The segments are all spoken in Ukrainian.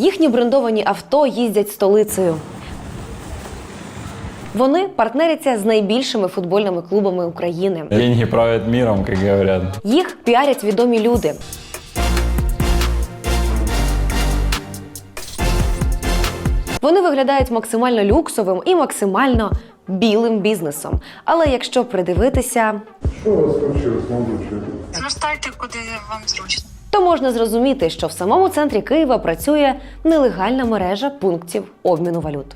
Їхні брендовані авто їздять столицею. Вони партнеряться з найбільшими футбольними клубами України. Деньги правят миром, как говорят. Їх піарять відомі люди. Вони виглядають максимально люксовим і максимально білим бізнесом. Але якщо придивитися, Що у вас случилось, молодой человек? Звертайте, куди вам зручно. То можна зрозуміти, що в самому центрі Києва працює нелегальна мережа пунктів обміну валют.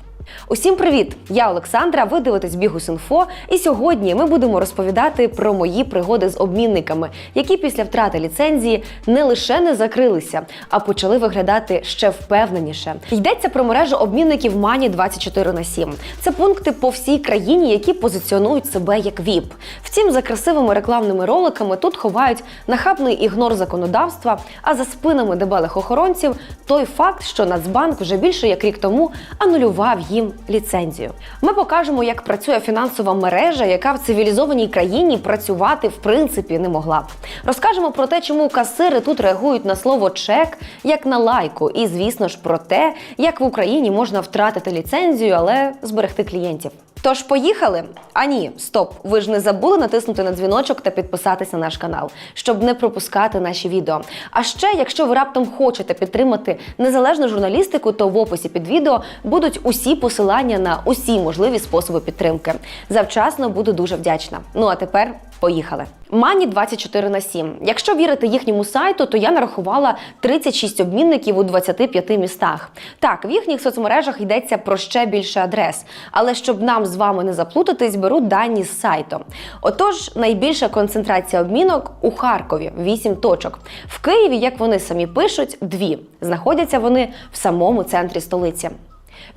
Усім привіт! Я Олександра. Ви дивитесь Бігус.Інфо, і сьогодні ми будемо розповідати про мої пригоди з обмінниками, які після втрати ліцензії не лише не закрилися, а почали виглядати ще впевненіше. Йдеться про мережу обмінників Мані 24 на 7. Це пункти по всій країні, які позиціонують себе як ВІП. Втім, за красивими рекламними роликами тут ховають нахабний ігнор законодавства, а за спинами дебелих охоронців той факт, що Нацбанк вже більше як рік тому анулював їм ліцензію. Ми покажемо, як працює фінансова мережа, яка в цивілізованій країні працювати в принципі не могла б. Розкажемо про те, чому касири тут реагують на слово чек як на лайку, і звісно ж про те, як в Україні можна втратити ліцензію, але зберегти клієнтів. Тож поїхали? А ні, стоп! Ви ж не забули натиснути на дзвіночок та підписатися на наш канал, щоб не пропускати наші відео. А ще, якщо ви раптом хочете підтримати незалежну журналістику, то в описі під відео будуть усі посилання на усі можливі способи підтримки. Завчасно буду дуже вдячна. Ну а тепер поїхали. Мані 24 на 7. Якщо вірити їхньому сайту, то я нарахувала 36 обмінників у 25 містах. Так, в їхніх соцмережах йдеться про ще більше адрес, але щоб нам з вами не заплутатись, беру дані з сайту. Отож, найбільша концентрація обмінок у Харкові 8 точок. В Києві, як вони самі пишуть, дві. Знаходяться вони в самому центрі столиці.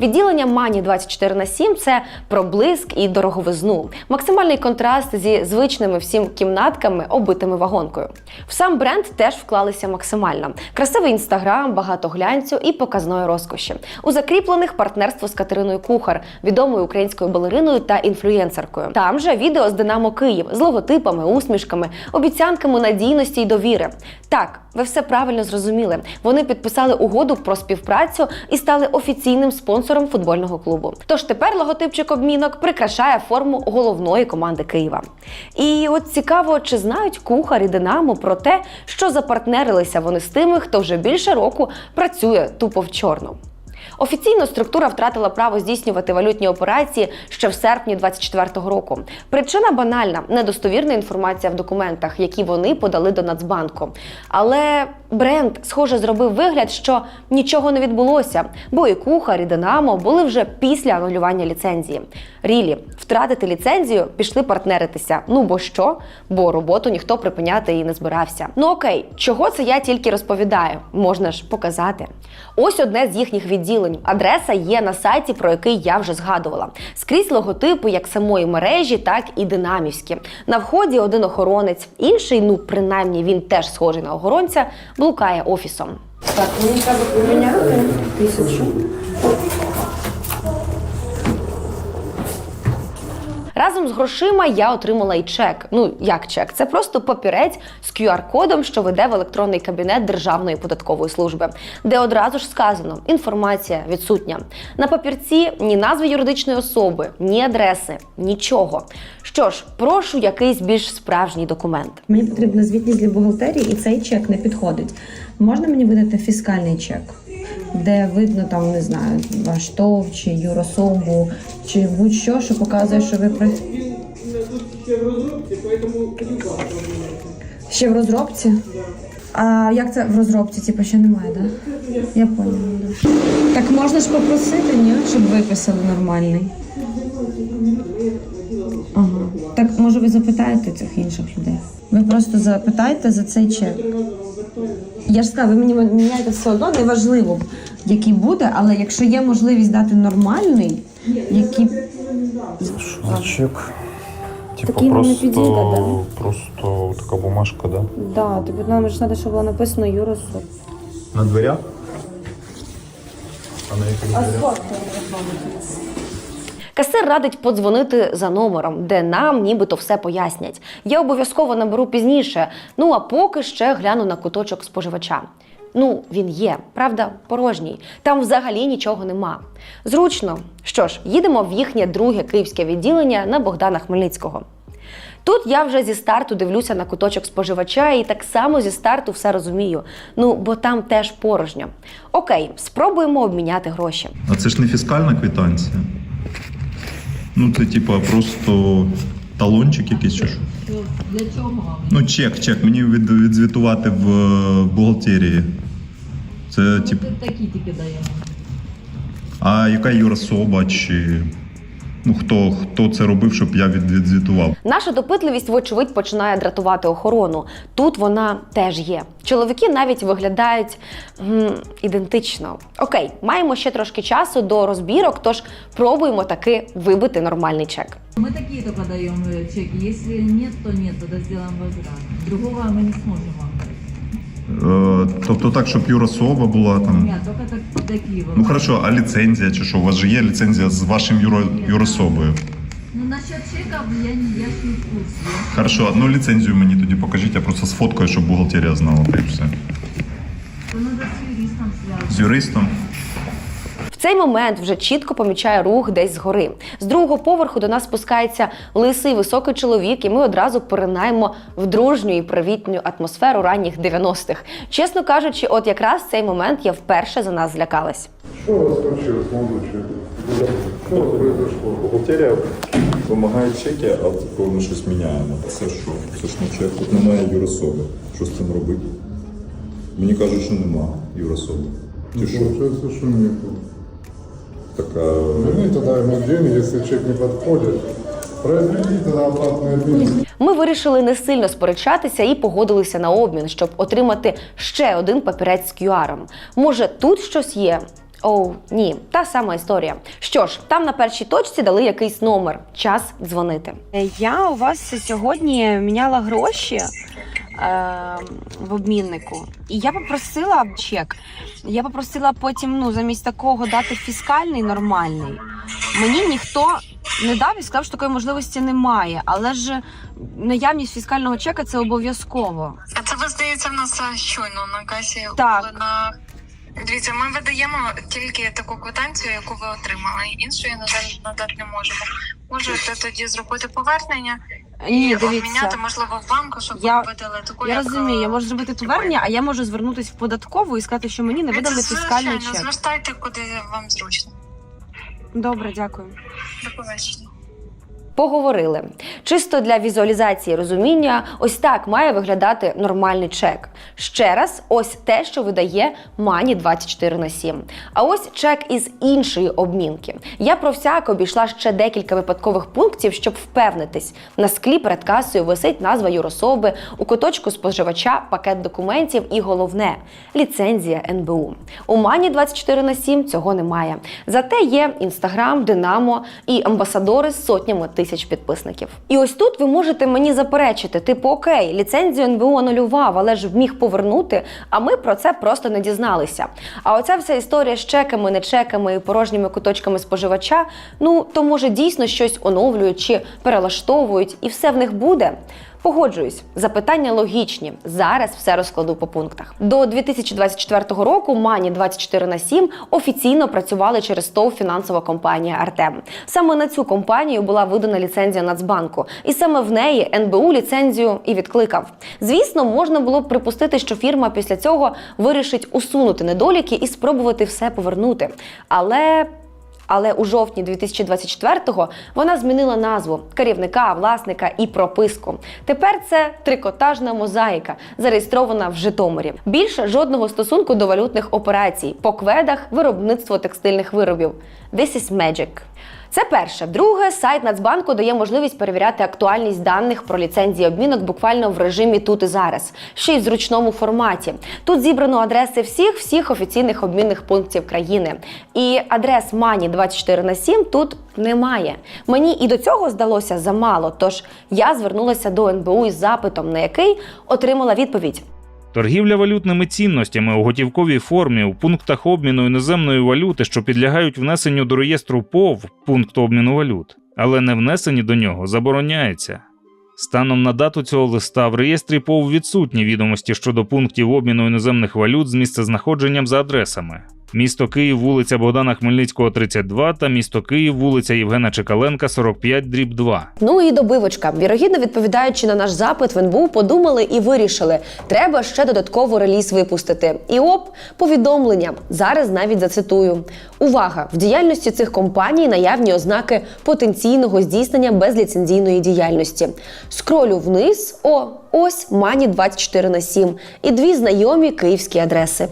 Відділення Мані 24 на 7 – це про блиск і дороговизну, максимальний контраст зі звичними всім кімнатками, оббитими вагонкою. В сам бренд теж вклалися максимально. Красивий інстаграм, багато глянцю і показної розкоші. У закріплених партнерство з Катериною Кухар, відомою українською балериною та інфлюєнсеркою. Там же відео з Динамо Київ з логотипами, усмішками, обіцянками надійності й довіри. Так, ви все правильно зрозуміли. Вони підписали угоду про співпрацю і стали офіційним спонсором футбольного клубу. Тож тепер логотипчик обмінок прикрашає форму головної команди Києва. І от цікаво, чи знають кухар і Динамо про те, що запартнерилися вони з тими, хто вже більше року працює тупо в чорну. Офіційно структура втратила право здійснювати валютні операції ще в серпні 24-го року. Причина банальна недостовірна інформація в документах, які вони подали до Нацбанку. Але бренд, схоже, зробив вигляд, що нічого не відбулося, бо і кухар, і Динамо були вже після анулювання ліцензії. Рілі втратити ліцензію, пішли партнеритися. Ну бо що? Бо роботу ніхто припиняти і не збирався. Ну окей, чого це я тільки розповідаю? Можна ж показати. Ось одне з їхніх відділень. Адреса є на сайті, про який я вже згадувала. Скрізь логотипи як самої мережі, так і динамівські. На вході один охоронець, інший, ну принаймні він теж схожий на охоронця, блукає офісом. Так, мені треба поміняти тисячу. Разом з грошима я отримала і чек. Ну як чек? Це просто папірець з QR-кодом, що веде в електронний кабінет Державної податкової служби, де одразу ж сказано, інформація відсутня. На папірці ні назви юридичної особи, ні адреси, нічого. Що ж, прошу якийсь більш справжній документ. Мені потрібна звітність для бухгалтерії, і цей чек не підходить. Можна мені видати фіскальний чек, де видно там, не знаю, ваш ТОВ чи юрособу, чи будь-що, що показує, що ви при ще в розробці, поэтому любая ще в розробці. А як це в розробці? Типу, ще немає, так? Да? Я поняла, да. Так можна ж попросити, ні, щоб виписали нормальний. Ага. Так може ви запитаєте цих інших людей? Ви просто запитайте за цей чек. Я ж сказала, ви мені міняєте все одно, неважливо, який буде, але якщо є можливість дати нормальний, який Що? Типа Такий нам не підійде, просто, просто така бумажка, да? Да, тобі нам ж треба, щоб було написано Юросоb. На дверях? А на яких дверях? Касир радить подзвонити за номером, де нам нібито все пояснять. Я обов'язково наберу пізніше. Ну а поки ще гляну на куточок споживача. Ну, він є, правда, порожній. Там взагалі нічого нема. Зручно. Що ж, їдемо в їхнє друге київське відділення на Богдана Хмельницького. Тут я вже зі старту дивлюся на куточок споживача і так само зі старту все розумію. Ну, бо там теж порожньо. Окей, спробуємо обміняти гроші. А це ж не фіскальна квитанція. Ну, це типа просто талончик якийсь чи що? Для чого вам? Ну, чек, чек. Мені від, відзвітувати в в бухгалтерії. Це типу. Такі тільки даємо. А яка юрособа чи. Ну, хто, хто це робив, щоб я від, відзвітував? Наша допитливість, вочевидь, починає дратувати охорону. Тут вона теж є. Чоловіки навіть виглядають м, ідентично. Окей, маємо ще трошки часу до розбірок, тож пробуємо таки вибити нормальний чек. Мы такие только даем э, чеки. Если нет, то нет, тогда сделаем возврат. Другого мы не сможем вам дать. Е, тобто так, щоб юрособа була там. Только так, такие вот. Ну хорошо, а ліцензія чи що? У вас же є ліцензія з вашим юро, юрособою? Ну, насчет чеків я, не- я ж не в курсі. Хорошо, одну ліцензію мені тоді покажіть, я просто сфоткаю, щоб бухгалтерія знала, та й все. То надо з юристом связываться. З юристом. Цей момент вже чітко помічає рух десь згори. З другого поверху до нас спускається лисий високий чоловік, і ми одразу поринаємо в дружню і привітню атмосферу ранніх 90-х. Чесно кажучи, от якраз в цей момент я вперше за нас злякалась. Что у вас случилось, человек? У вас произошло? Бухгалтерія вимагає чеки, а коли ми щось міняємо. Це що? Це ж не чек. Тут немає юрособи. Що з цим робити? Мені кажуть, що нема юрособи. Ти що? Получается, что нету. Така. Верни тогда ему деньги, если чек не подходит. Произведи тогда обратный обмен. Ми вирішили не сильно сперечатися і погодилися на обмін, щоб отримати ще один папірець з QR. Може, тут щось є? Оу, ні, та сама історія. Що ж, там на першій точці дали якийсь номер. Час дзвонити. Я у вас сьогодні міняла гроші в обміннику, і я попросила чек. Я попросила потім ну, замість такого дати фіскальний нормальний. Мені ніхто не дав і сказав, що такої можливості немає. Але ж наявність фіскального чека це обов'язково. А це ви здається в нас е, щойно на касі Так. на. Дивіться, ми видаємо тільки таку квитанцію, яку ви отримали. Іншої, на жаль, надати не можемо. Можете тоді зробити повернення Ні, і дивіться. обміняти, можливо, в банку, щоб Я- ви видали таку. Я як, розумію, е, я можу зробити повернення, а я можу звернутися в податкову і сказати, що мені не видали Дивіться, фіскальний звичайно, чек. Звертайте, куди вам зручно. Добре, дякую. До побачення. Поговорили. Чисто для візуалізації розуміння, ось так має виглядати нормальний чек. Ще раз, ось те, що видає Мані 24 на 7. А ось чек із іншої обмінки. Я про всяк обійшла ще декілька випадкових пунктів, щоб впевнитись. На склі перед касою висить назва юрособи, у куточку споживача пакет документів і головне ліцензія НБУ. У Мані 24 на 7 цього немає. Зате є інстаграм, Динамо і амбасадори з сотнями тисяч підписників. І ось тут ви можете мені заперечити: типу, окей, ліцензію НБУ анулював, але ж міг повернути. А ми про це просто не дізналися. А оця вся історія з чеками, не чеками і порожніми куточками споживача. Ну то може дійсно щось оновлюють чи перелаштовують, і все в них буде. Погоджуюсь, запитання логічні. Зараз все розкладу по пунктах. До 2024 року Мані 24 на 7 офіційно працювали через ТОВ фінансова компанія Артем. Саме на цю компанію була видана ліцензія Нацбанку, і саме в неї НБУ ліцензію і відкликав. Звісно, можна було б припустити, що фірма після цього вирішить усунути недоліки і спробувати все повернути. Але але у жовтні 2024-го вона змінила назву керівника, власника і прописку. Тепер це трикотажна мозаїка, зареєстрована в Житомирі. Більше жодного стосунку до валютних операцій, по кведах, виробництво текстильних виробів. This is magic. Це перше. Друге, сайт Нацбанку дає можливість перевіряти актуальність даних про ліцензії обмінок буквально в режимі тут і зараз, ще й в зручному форматі. Тут зібрано адреси всіх всіх офіційних обмінних пунктів країни. І адрес Мані 24 на 7 тут немає. Мені і до цього здалося замало. Тож я звернулася до НБУ із запитом, на який отримала відповідь. Торгівля валютними цінностями у готівковій формі у пунктах обміну іноземної валюти, що підлягають внесенню до реєстру ПОВ пункту обміну валют, але не внесені до нього, забороняється. Станом на дату цього листа в реєстрі ПОВ відсутні відомості щодо пунктів обміну іноземних валют з місцезнаходженням за адресами. Місто Київ, вулиця Богдана Хмельницького, 32 та місто Київ, вулиця Євгена Чекаленка, 45, дріб 2. Ну і добивочка. Вірогідно, відповідаючи на наш запит, в НБУ подумали і вирішили, треба ще додатково реліз випустити. І оп, повідомлення. Зараз навіть зацитую. Увага! В діяльності цих компаній наявні ознаки потенційного здійснення безліцензійної діяльності. Скролю вниз. О, ось Мані 24 на 7 і дві знайомі київські адреси.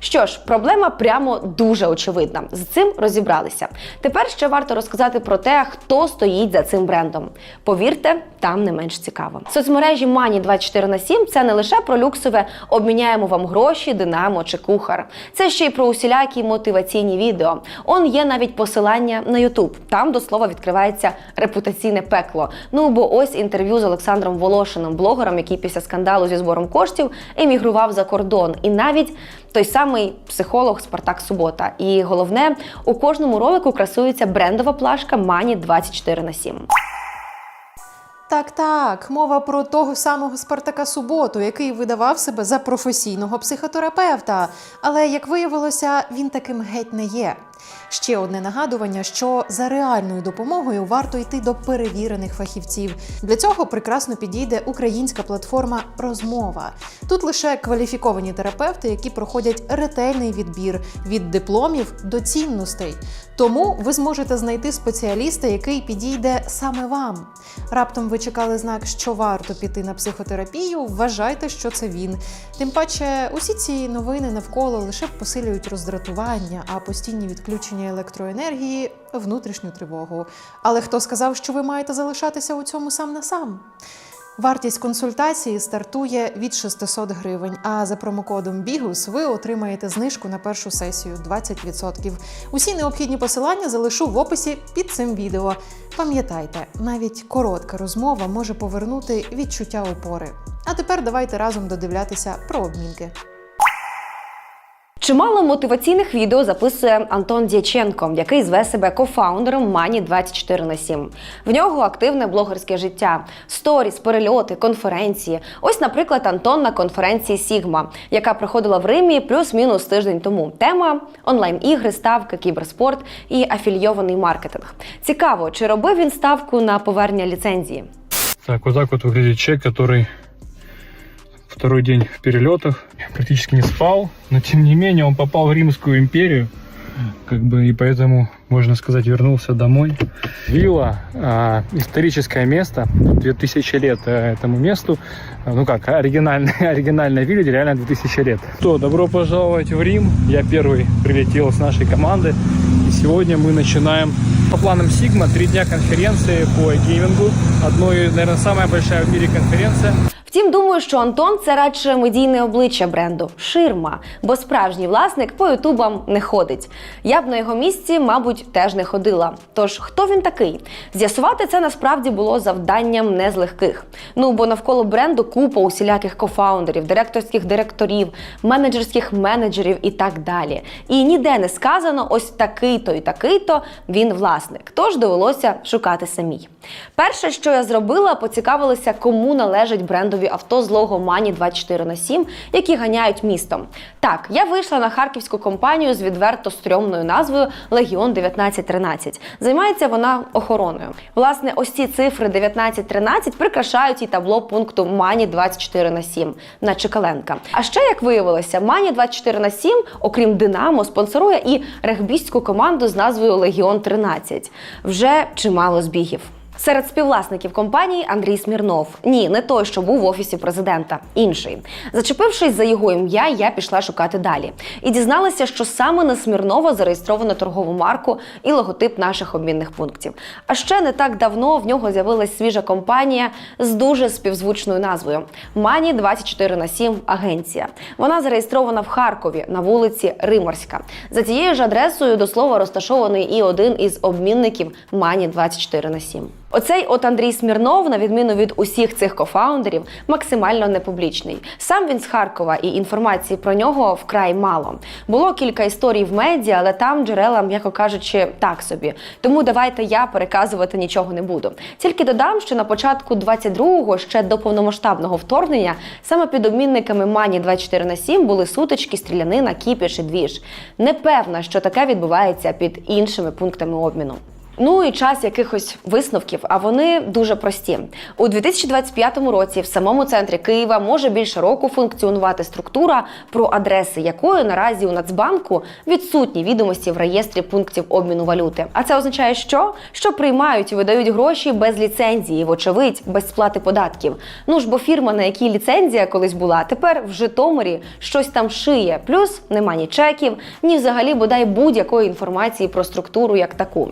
Що ж, проблема прямо дуже очевидна. З цим розібралися. Тепер ще варто розказати про те, хто стоїть за цим брендом. Повірте, там не менш цікаво. Соцмережі Мані 24 на 7 це не лише про люксове обміняємо вам гроші, динамо чи кухар. Це ще й про усілякі мотиваційні відео. Он є навіть посилання на Ютуб. Там до слова відкривається репутаційне пекло. Ну бо ось інтерв'ю з Олександром Волошином, блогером, який після скандалу зі збором коштів емігрував за кордон, і навіть той самий психолог Спартак Субота. І головне, у кожному ролику красується брендова плашка Мані 24 на 7. Так, так, мова про того самого Спартака Суботу, який видавав себе за професійного психотерапевта. Але як виявилося, він таким геть не є. Ще одне нагадування, що за реальною допомогою варто йти до перевірених фахівців. Для цього прекрасно підійде українська платформа Розмова. Тут лише кваліфіковані терапевти, які проходять ретельний відбір від дипломів до цінностей. Тому ви зможете знайти спеціаліста, який підійде саме вам. Раптом ви чекали знак, що варто піти на психотерапію. Вважайте, що це він. Тим паче, усі ці новини навколо лише посилюють роздратування, а постійні відключення електроенергії внутрішню тривогу. Але хто сказав, що ви маєте залишатися у цьому сам на сам? Вартість консультації стартує від 600 гривень, а за промокодом Бігус ви отримаєте знижку на першу сесію 20%. Усі необхідні посилання залишу в описі під цим відео. Пам'ятайте, навіть коротка розмова може повернути відчуття опори. А тепер давайте разом додивлятися про обмінки. Чимало мотиваційних відео записує Антон Дяченко, який зве себе кофаундером Мані 24 на 7. В нього активне блогерське життя, сторіс, перельоти, конференції. Ось, наприклад, Антон на конференції Сігма, яка проходила в Римі плюс-мінус тиждень тому. Тема онлайн-ігри, ставки, кіберспорт і афілійований маркетинг. Цікаво, чи робив він ставку на повернення ліцензії? Так, вот так вот выглядит человек, который второй день в перелетах, практически не спал, но тем не менее он попал в Римскую империю, как бы и поэтому, можно сказать, вернулся домой. Вилла, а, историческое место, 2000 лет э, этому месту, А, ну как, оригинальная, оригинальная вилла, реально 2000 лет. То, добро пожаловать в Рим, я первый прилетел с нашей команды, и сегодня мы начинаем по планам Сигма три дня конференции по геймингу, одной, наверное, самая большая в мире конференция. Втім, думаю, що Антон це радше медійне обличчя бренду, ширма, бо справжній власник по ютубам не ходить. Я б на його місці, мабуть, теж не ходила. Тож хто він такий? З'ясувати це насправді було завданням не з легких. Ну бо навколо бренду купа усіляких кофаундерів, директорських директорів, менеджерських менеджерів і так далі. І ніде не сказано, ось такий-то і такий-то він власник. Тож довелося шукати самій. Перше, що я зробила, поцікавилася, кому належить брендові авто з лого Мані 24 на 7, які ганяють містом. Так, я вийшла на харківську компанію з відверто стрьомною назвою Легіон 1913. Займається вона охороною. Власне, ось ці цифри 1913 прикрашають і табло пункту Мані 24 на 7 на Чекаленка. А ще, як виявилося, Мані 24 на 7, окрім Динамо, спонсорує і регбістську команду з назвою Легіон 13. Вже чимало збігів. Серед співвласників компанії Андрій Смірнов. Ні, не той, що був в офісі президента, інший. Зачепившись за його ім'я, я пішла шукати далі і дізналася, що саме на Смірнова зареєстровано торгову марку і логотип наших обмінних пунктів. А ще не так давно в нього з'явилась свіжа компанія з дуже співзвучною назвою Мані 24 на 7 агенція. Вона зареєстрована в Харкові на вулиці Риморська. За цією ж адресою до слова розташований і один із обмінників Мані 24 на 7. Оцей от Андрій Смірнов, на відміну від усіх цих кофаундерів, максимально непублічний. Сам він з Харкова, і інформації про нього вкрай мало. Було кілька історій в медіа, але там джерела, м'яко кажучи, так собі. Тому давайте я переказувати нічого не буду. Тільки додам, що на початку 22-го, ще до повномасштабного вторгнення, саме під обмінниками Мані 24 на 7 були сутички, стрілянина, кіпіш і двіж. Не певна, що таке відбувається під іншими пунктами обміну. Ну і час якихось висновків, а вони дуже прості. У 2025 році в самому центрі Києва може більше року функціонувати структура, про адреси якої наразі у Нацбанку відсутні відомості в реєстрі пунктів обміну валюти. А це означає, що? Що приймають і видають гроші без ліцензії, вочевидь, без сплати податків. Ну ж бо фірма, на якій ліцензія колись була, тепер в Житомирі щось там шиє. Плюс нема ні чеків, ні взагалі бодай будь-якої інформації про структуру як таку.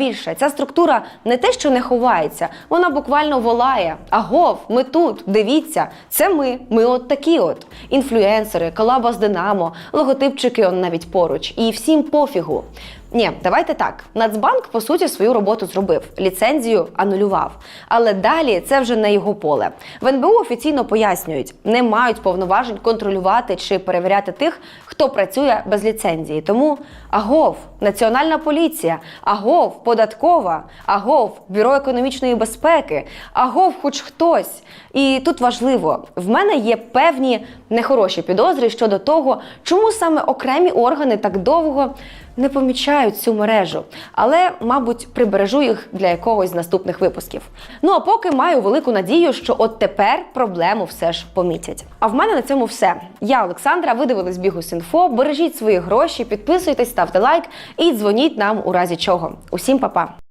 Більше, ця структура не те, що не ховається, вона буквально волає. Агов, ми тут, дивіться, це ми. Ми от такі от інфлюенсери, колаба з Динамо, логотипчики он навіть поруч. І всім пофігу. Ні, давайте так. Нацбанк по суті свою роботу зробив, ліцензію анулював. Але далі це вже не його поле. В НБУ офіційно пояснюють, не мають повноважень контролювати чи перевіряти тих, хто працює без ліцензії. Тому агов, національна поліція, агов, податкова, агов, бюро економічної безпеки, агов, хоч хтось. І тут важливо, в мене є певні нехороші підозри щодо того, чому саме окремі органи так довго не помічають цю мережу, але, мабуть, прибережу їх для якогось з наступних випусків. Ну а поки маю велику надію, що от тепер проблему все ж помітять. А в мене на цьому все. Я Олександра. Ви дивились Бігус.Інфо. Бережіть свої гроші, підписуйтесь, ставте лайк і дзвоніть нам у разі чого. Усім па-па!